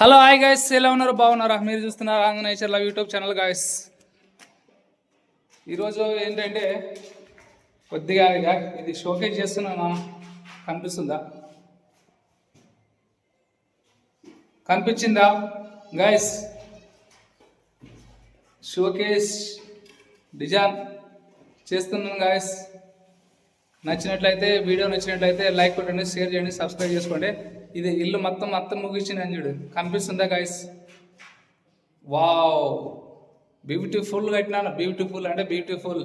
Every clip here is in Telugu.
హలో హాయ్ గాయస్ ఎలా ఉన్నారు? బాగున్నారా? మీరు చూస్తున్నారు Andhra nature love YouTube channel guys ఈరోజు ఏంటంటే కొద్దిగా ఇది షోకేజ్ చేస్తున్నాను కనిపిస్తుందా? కనిపించిందా? గాయస్ షోకేజ్ డిజైన్ చేస్తున్నాను గాయస్ నచ్చినట్లయితే వీడియో నచ్చినట్లయితే లైక్ కొట్టండి షేర్ చేయండి సబ్స్క్రైబ్ చేసుకోండి. ఇది ఇల్లు మొత్తం మొత్తం ముగించిన చూడు. కనిపిస్తుందా గైస్ వావ్ బ్యూటిఫుల్ కట్టినాను బ్యూటిఫుల్ అంటే బ్యూటిఫుల్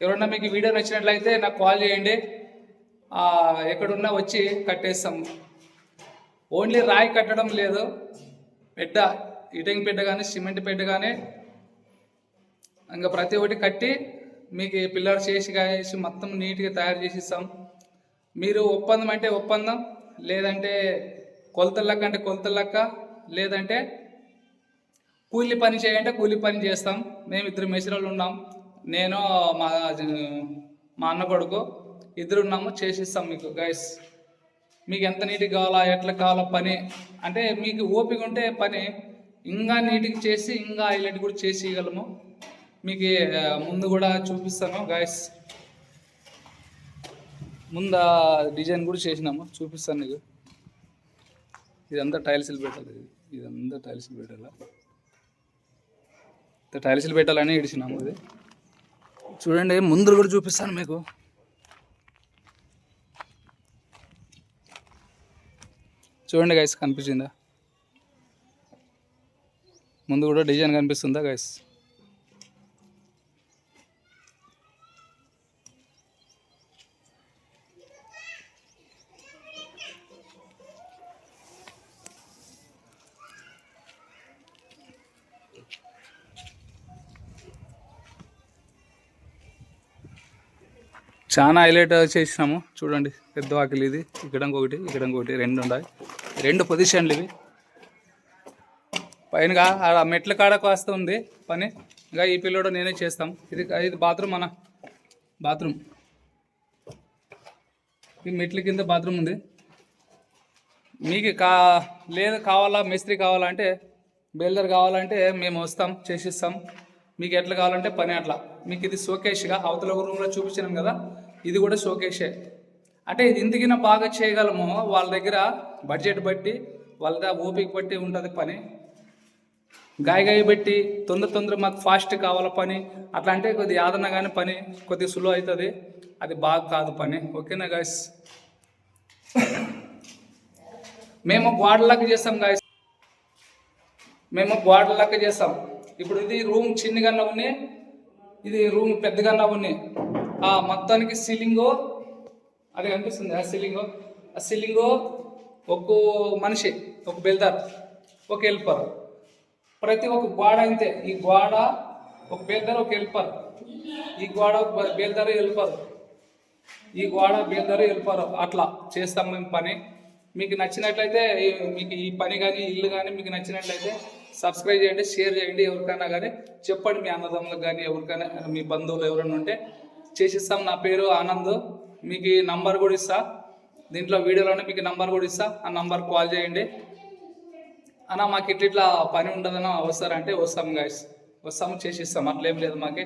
ఎవరన్నా మీకు వీడియో నచ్చినట్లయితే నాకు కాల్ చేయండి. ఎక్కడున్నా వచ్చి కట్టేస్తాం. ఓన్లీ రాయి కట్టడం లేదు. పెద్ద ఇటింగ్ పెద్ద కానీ సిమెంట్ పెద్ద కానీ ఇంకా ప్రతి ఒక్కటి కట్టి మీకు పిల్లలు చేసి కాసి మొత్తం నీట్గా తయారు చేసి ఇస్తాం మీరు ఒప్పందం అంటే ఒప్పందం. లేదంటే కొలతల లెక్క అంటే కొలతల లెక్క లేదంటే కూలి పని చేయంటే కూలి పని చేస్తాం. మేము ఇద్దరు మెషినలు ఉన్నాం. నేను మా మా అన్న కొడుకు ఇద్దరు ఉన్నాము. చేసిస్తాం మీకు గైస్ మీకు ఎంత నీట్గా కావాలా ఎట్లా కావాలా పని? అంటే మీకు ఓపిక ఉంటే పని. ఇంకా నీట్గా చేసి ఇంకా హైలైట్ కూడా చేసి ఇవ్వగలము. మీకు ముందు కూడా చూపిస్తాను గాయస్ ముందు ఆ డిజైన్ కూడా చేసినాము చూపిస్తాను నీకు. ఇదంతా టైల్స్లు పెట్టాలి ఇది. ఇదంతా టైల్స్లు పెట్టాలా? ఇంత టైల్స్లు పెట్టాలని ఇడిచినాము ఇది చూడండి ముందు కూడా చూపిస్తాను మీకు. చూడండి గైస్ కనిపించిందా? ముందు కూడా డిజైన్ కనిపిస్తుందా గైస్ చాలా హైలైట్ చేసినాము. చూడండి పెద్ద వాకిలి ఇది. ఇక్కడ ఇంకొకటి ఇక్కడ ఇంకొకటి రెండు ఉన్నాయి. రెండు పొజిషన్లు ఇవి. పైనగా ఆడ మెట్ల కాడ కాస్త ఉంది. పని. ఇంకా ఈ పిల్లోడు నేనే చేస్తాం. ఇది ఇది బాత్రూమ్ మన బాత్రూమ్ ఈ మెట్ల కింద బాత్రూమ్ ఉంది. మీకు కా లేదు కావాలా మిస్త్రీ కావాలంటే బిల్డర్ కావాలంటే మేము వస్తాం చేసిస్తాం. మీకు ఎట్లా కావాలంటే పని అట్లా. మీకు ఇది షోకేష్గా అవతల ఒక రూమ్లో చూపించినాం కదా ఇది కూడా షోకేషే. అంటే ఇది ఇంతకినా బాగా చేయగలము వాళ్ళ దగ్గర బడ్జెట్ బట్టి వాళ్ళ దగ్గర ఓపిక బట్టి ఉంటుంది పని. గాయగాయ పెట్టి తొందర తొందర మాకు ఫాస్ట్ కావాల పని అట్లా అంటే కొద్ది యాదన కానీ పని కొద్దిగా సులువు అవుతుంది అది బాగా కాదు పని. ఓకేనా గాయస్ మేము గోడలకు చేస్తాం గాయస్ మేము గోడలకు చేస్తాం. ఇప్పుడు ఇది రూమ్ చిన్నగా ఉన్నాయి ఇది రూమ్ పెద్దగా ఉన్నాయి. ఆ మొత్తానికి సీలింగు అది కనిపిస్తుంది ఆ సీలింగు ఆ సీలింగు ఒక్కో మనిషి ఒక బెల్దార్ ఒక హెల్పర్ ప్రతి ఒక్క గోడ అంతే. ఈ గోడ ఒక బేల్దార్ ఒక హెల్పర్ ఈ గోడ ఒక బేల్దార్ హెల్పర్ ఈ గోడ బేల్దార్ హెల్పర్ అట్లా చేస్తాం మేము పని. మీకు నచ్చినట్లయితే మీకు ఈ పని కానీ ఇల్లు కానీ మీకు నచ్చినట్లయితే సబ్స్క్రైబ్ చేయండి షేర్ చేయండి. ఎవరికైనా కానీ చెప్పండి మీ అన్నదమ్ములకు కానీ ఎవరికైనా మీ బంధువులు ఎవరైనా ఉంటే. చేసిస్తాం. నా పేరు ఆనంద్. మీకు ఈ నంబర్ కూడా ఇస్తా. దీంట్లో వీడియోలోనే మీకు నంబర్ కూడా ఇస్తా. ఆ నంబర్ కాల్ చేయండి. అన్న మాకు ఇట్లా ఇట్లా పని ఉండదన్న వస్తారంటే వస్తాం గాయస్ వస్తాం చేసిస్తాం. అట్లేం లేదు మాకు.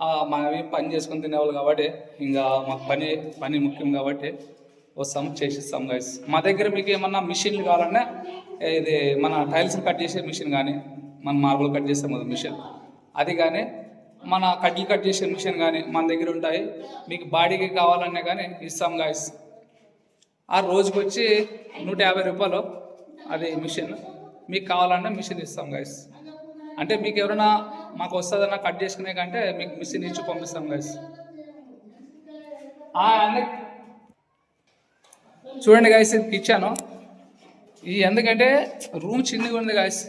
ఆ, మావి పని చేసుకొని తినేవాళ్ళు కాబట్టి ఇంకా మాకు పని పని ముఖ్యం కాబట్టి. వస్తాం చేసిస్తాం గైస్ మా దగ్గర మీకు ఏమన్నా మిషన్లు కావాలన్నా ఇది మన టైల్స్ కట్ చేసే మిషన్ కానీ మన మార్బుల్ కట్ చేస్తాం కదా మిషన్. అది కానీ మన కడ్లు కట్ చేసే మిషన్ కానీ మన దగ్గర ఉంటాయి. మీకు బాడీకి కావాలన్నా కానీ ఇస్తాం గాయస్ ఆ రోజుకి వచ్చి నూట యాభై రూపాయలు అది మిషన్. మీకు కావాలన్నా మిషన్ ఇస్తాం గాయస్ అంటే మీకు ఎవరైనా మాకు వస్తుందన్నా కట్ చేసుకునే కంటే మీకు మిషన్ ఇచ్చి పంపిస్తాం గైస్ చూడండి గాయస్ ఇది ఇచ్చాను. ఇది ఎందుకంటే రూమ్ చిన్నగా ఉంది గాయస్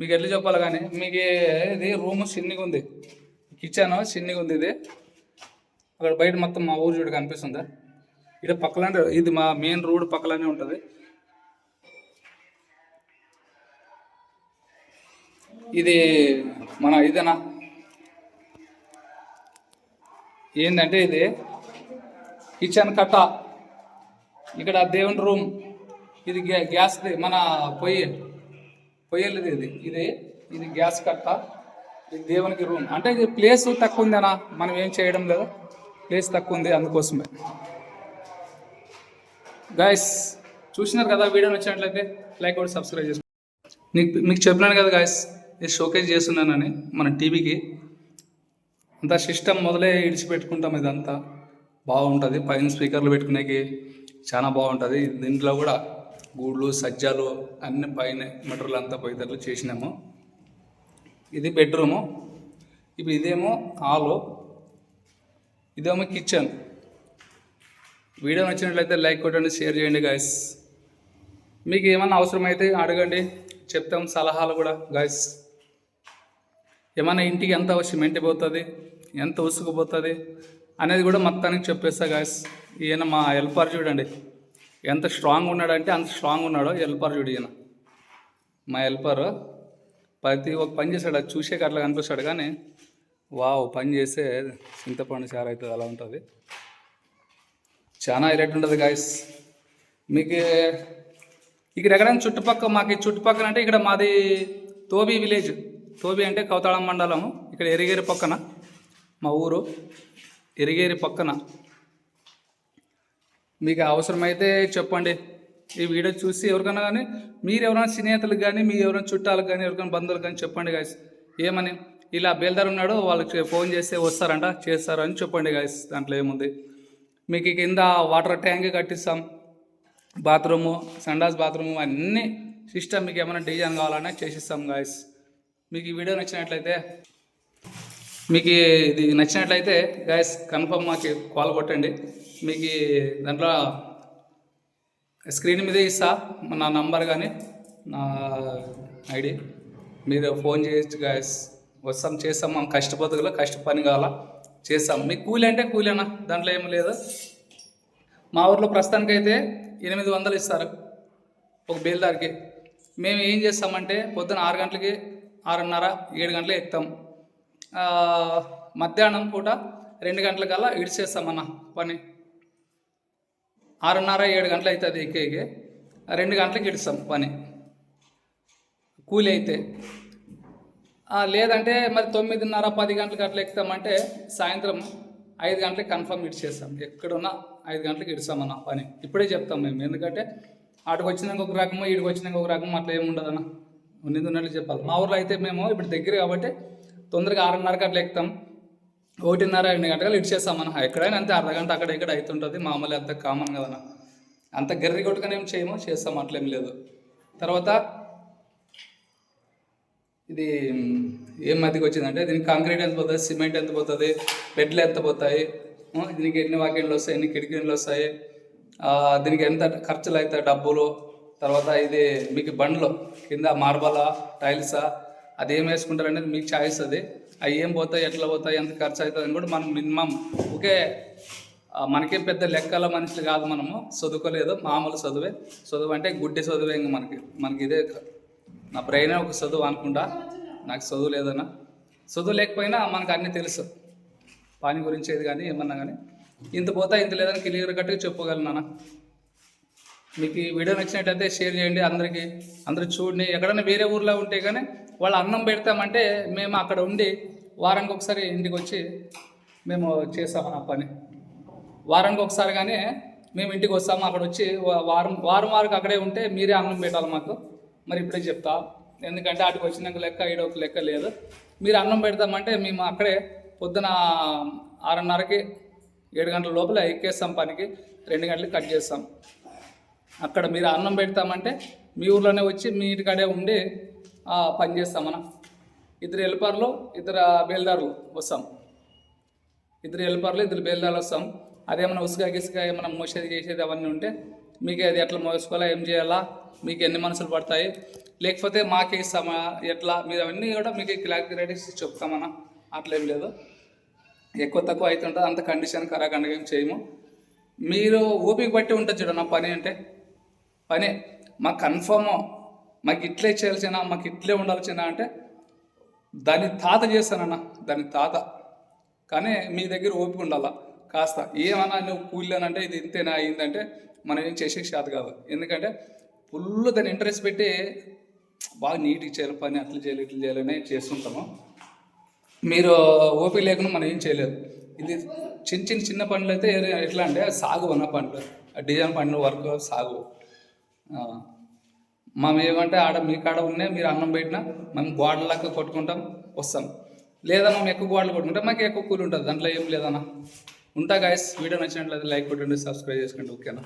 మీకు ఎట్లా చెప్పాలి కానీ మీకు ఇది రూమ్ చిన్నగా ఉంది. కిచెన్ చిన్నగా ఉంది ఇది. అక్కడ బయట మొత్తం మా ఊరు చూడ కనిపిస్తుందా. ఇక్కడ పక్కలనే ఇది మా మెయిన్ రోడ్ పక్కలనే ఉంటుంది. ఇది మన ఇదేనా? ఏంటంటే ఇది? కిచెన్ కట్ట. ఇక్కడ దేవుని రూమ్. ఇది గ్యా గ్యాస్ది మన పొయ్యి. పొయ్యలది ఇది. ఇది ఇది గ్యాస్ కట్ట. ఇది దేవునికి రూమ్. అంటే ఇది ప్లేస్ తక్కువ ఉందనా మనం ఏం చేయడం లేదు. ప్లేస్ తక్కువ ఉంది అందుకోసమే. గాయస్ చూసినారు కదా వీడియో నచ్చినట్లయితే లైక్ కూడా సబ్స్క్రైబ్ చేసుకోండి మీకు మీకు చెప్పినాను కదా గాయస్ ఇది షోకేజ్ చేస్తున్నానని మన టీవీకి. అంతా సిస్టమ్ మొదలే ఇడిచిపెట్టుకుంటాం ఇదంతా. బాగుంటుంది. పైన స్పీకర్లు పెట్టుకునేకి చాలా బాగుంటుంది. దీంట్లో కూడా గూళ్ళు సజ్జాలు అన్ని పైన మెటీరియల్ అంతా పోయేటట్లు చేసినాము. ఇది బెడ్రూము. ఇప్పుడు ఇదేమో హాలు. ఇదేమో కిచెన్. వీడియో నచ్చినట్లయితే లైక్ కొట్టండి షేర్ చేయండి గాయస్ మీకు ఏమన్నా అవసరమైతే అడగండి. చెప్తాం సలహాలు కూడా గాయస్ ఏమైనా ఇంటికి ఎంత సిమెంట్ పోతుంది ఎంత ఉసుకుపోతుంది అనేది కూడా మొత్తానికి చెప్పేస్తా గాయస్ ఈయన మా హెల్పర్ చూడండి ఎంత స్ట్రాంగ్ ఉన్నాడంటే అంత స్ట్రాంగ్ ఉన్నాడో హెల్పర్ చూడు ఈయన. మా హెల్పర్ ప్రతి ఒక్క పని చేస్తాడు అది చూసే అట్లా కనిపిస్తాడు కానీ వావ్ పని చేస్తే చింతపండు చారు అవుతుంది అలా ఉంటుంది. చాలా హైలైట్ ఉంటుంది గాయస్ మీకు ఇక్కడ ఎక్కడైనా చుట్టుపక్కల మాకు చుట్టుపక్కన చుట్టుపక్కల అంటే ఇక్కడ మాది తోబి విలేజ్. తోబి అంటే కౌతాళం మండలము. ఇక్కడ ఎరిగేరి పక్కన మా ఊరు. ఎరిగేరి పక్కన. మీకు అవసరమైతే చెప్పండి. ఈ వీడియో చూసి ఎవరికైనా కానీ మీరు ఎవరైనా స్నేహితులకు కానీ మీ ఎవరైనా చుట్టాలకు కానీ ఎవరికైనా బంధువులకు కానీ చెప్పండి గాయస్ ఏమని? ఇలా బేల్దార్ ఉన్నాడు వాళ్ళకి ఫోన్ చేస్తే వస్తారంట చేస్తారు అని చెప్పండి గాయస్ దాంట్లో ఏముంది? మీకు కింద వాటర్ ట్యాంక్ కట్టిస్తాం. బాత్రూము సండాస్ బాత్రూము అన్నీ సిస్టమ్ మీకు ఏమైనా డిజైన్ కావాలన్నా చేసిస్తాం గాయస్ మీకు ఈ వీడియో నచ్చినట్లయితే మీకు ఇది నచ్చినట్లయితే గాయస్ కన్ఫర్మ్ మాకు కాల్ కొట్టండి. మీకు దాంట్లో స్క్రీన్ మీదే ఇస్తా నా నంబర్ కానీ నా ఐడి మీరు ఫోన్ చేయొచ్చు గాయస్ వస్తాం చేస్తాం మనం కష్టపతుకులో కష్ట పని కావాలా చేస్తాం. మీకు కూలి అంటే కూలేనా దాంట్లో ఏం లేదు. మా ఊర్లో ప్రస్తుతానికైతే ఎనిమిది వందలు ఇస్తారు ఒక బేల్దారికి. మేము ఏం చేస్తామంటే పొద్దున ఆరు గంటలకి ఆరున్నర ఏడు గంటలకి ఎక్కుతాం. మధ్యాహ్నం పూట రెండు గంటలకల్లా ఇడిచేస్తామన్న పని. ఆరున్నర ఏడు గంటలు అవుతుంది ఎక్కేకి రెండు గంటలకు ఇడుస్తాం పని. కూలి అయితే. లేదంటే మరి తొమ్మిదిన్నర పది గంటలకు అట్లా ఎక్కుతామంటే సాయంత్రం ఐదు గంటలకు కన్ఫర్మ్ ఇడిచేస్తాం. ఎక్కడున్నా ఐదు గంటలకు ఇడుస్తామన్న పని. ఇప్పుడే చెప్తాం మేము. ఎందుకంటే ఆడికి వచ్చినాక ఒక రకము ఈడికి వచ్చినాక ఒక రకం అట్లా ఏమి ఉండదన్న ఉన్నది ఉన్నట్లు చెప్పాలి. మా ఊర్లో అయితే మేము ఇప్పుడు దగ్గర కాబట్టి తొందరగా ఆరున్నరకు అట్లా ఎక్కుతాం. ఒకటిన్నర రెండు గంటలు ఇడిచేస్తాం మనం. ఎక్కడైనా అంతే అర్ధ గంట అక్కడ ఇక్కడ అవుతుంటుంది. మామూలు అంత కామన్ కదన్న అంత గర్రి కొట్టుకొని ఏం చేయము చేస్తాం అట్లేం లేదు. తర్వాత ఇది ఏం మధ్యకి వచ్చిందంటే దీనికి కాంక్రీట్ ఎంత పోతుంది సిమెంట్ ఎంత పోతుంది బెడ్లు ఎంత పోతాయి దీనికి ఎన్ని వాకిళ్ళు వస్తాయి ఎన్ని కిటికీలు వస్తాయి దీనికి ఎంత ఖర్చులు అవుతాయి డబ్బులు తర్వాత ఇది మీకు బండ్లు కింద మార్బలా టైల్సా అది ఏం వేసుకుంటారు అనేది మీకు చాయిస్ అది. అవి ఏం పోతాయి ఎట్లా పోతాయి ఎంత ఖర్చు అవుతుంది అని కూడా మనం మినిమం ఓకే మనకేం పెద్ద లెక్కల మనుషులు కాదు మనము చదువుకోలేదు మామూలు చదువే. చదువు అంటే గుడ్డి చదువే ఇంకా మనకి. మనకి ఇదే నా బ్రెయిన్ ఒక చదువు అనుకుంటా. నాకు చదువు లేదన్నా. చదువు లేకపోయినా మనకు అన్నీ తెలుసు. పాని గురించి ఏది కానీ ఏమన్నా కానీ. ఇంత పోతా ఇంత లేదని క్లియర్ కట్టుగా చెప్పగలను మీకు ఈ వీడియో నచ్చినట్టయితే షేర్ చేయండి అందరికీ. అందరూ చూడండి. ఎక్కడైనా వేరే ఊర్లో ఉంటే కానీ వాళ్ళు అన్నం పెడతామంటే మేము అక్కడ ఉండి వారానికి ఒకసారి ఇంటికి వచ్చి మేము చేస్తాము ఆ పని. వారానికి ఒకసారి కానీ మేము ఇంటికి వస్తాము అక్కడ వచ్చి వారం వారం వారికి అక్కడే ఉంటే మీరే అన్నం పెట్టాలి మాకు. మరి ఇప్పుడే చెప్తా. ఎందుకంటే అటుకు వచ్చినాక లెక్క ఈడొక లెక్క లేదు. మీరు అన్నం పెడతామంటే మేము అక్కడే పొద్దున ఆరున్నరకి ఏడు గంటల లోపల ఎక్కేస్తాం పనికి రెండు గంటలకి కట్ చేస్తాం. అక్కడ మీరు అన్నం పెడతామంటే మీ ఊర్లోనే వచ్చి మీ ఇంటికాడే ఉండి పనిచేస్తాం పని మనం. ఇద్దరు హెల్పర్లు ఇద్దరు బేల్దారులు వస్తాం. ఇద్దరు హెల్పర్లు ఇద్దరు బేల్దారులు వస్తాం. అదేమన్నా ఉసుగా గిసుగా ఏమైనా మోసేది చేసేది అవన్నీ ఉంటే మీకు అది ఎట్లా మోసుకోవాలా ఏం చేయాలా మీకు ఎన్ని మనసులు పడతాయి. లేకపోతే మాకే ఇస్తామా ఎట్లా మీరు అవన్నీ కూడా మీకు క్లారిటీస్ చెప్తామన్నా అట్లేం లేదు. ఎక్కువ తక్కువ అవుతుంటుంది అంత కండిషన్ కరాఖండగా ఏం చేయము. మీరు ఓపిక బట్టి ఉంటుంది చూడండి నా పని అంటే. పని. మాకు కన్ఫర్మ్ మాకు ఇట్లే చేయాల్సిన మాకు ఇట్లే ఉండాల్సిన అంటే దాని తాత చేస్తానన్న దాని తాత. కానీ మీ దగ్గర ఓపిక ఉండాలా? కాస్త ఏమన్నా నువ్వు కూలినానంటే అంటే ఇది ఇంతేనా అయిందంటే మనం ఏం చేసే శాత కాదు. ఎందుకంటే ఫుల్ దాని ఇంట్రెస్ట్ పెట్టి బాగా నీట్గా చేయాలి పని అట్లా చేయాలి ఇట్లా చేయాలని చేస్తుంటాము. మీరు ఓపిక లేకుండా మనం ఏం చేయలేదు. ఇది చిన్న చిన్న చిన్న పనులు అయితే ఎట్లా అంటే సాగు అన్న పనులు ఆ డిజైన్ పనులు వర్క్ సాగు. మేము మనం ఏమంటే ఆడ మీ కాడ ఉన్నాయి మీరు అన్నం పెట్టినా మేము గోడలక్క కొట్టుకుంటాం వస్తాం. లేదా మేము ఎక్కువ గోడలు కొట్టుకుంటాం మాకు ఎక్కువ కూలి ఉంటుంది దాంట్లో ఏం లేదన్నా. ఉంటా గాయస్ వీడియో నచ్చినట్లయితే లైక్ కొట్టండి సబ్స్క్రైబ్ చేసుకోండి ఓకేనా?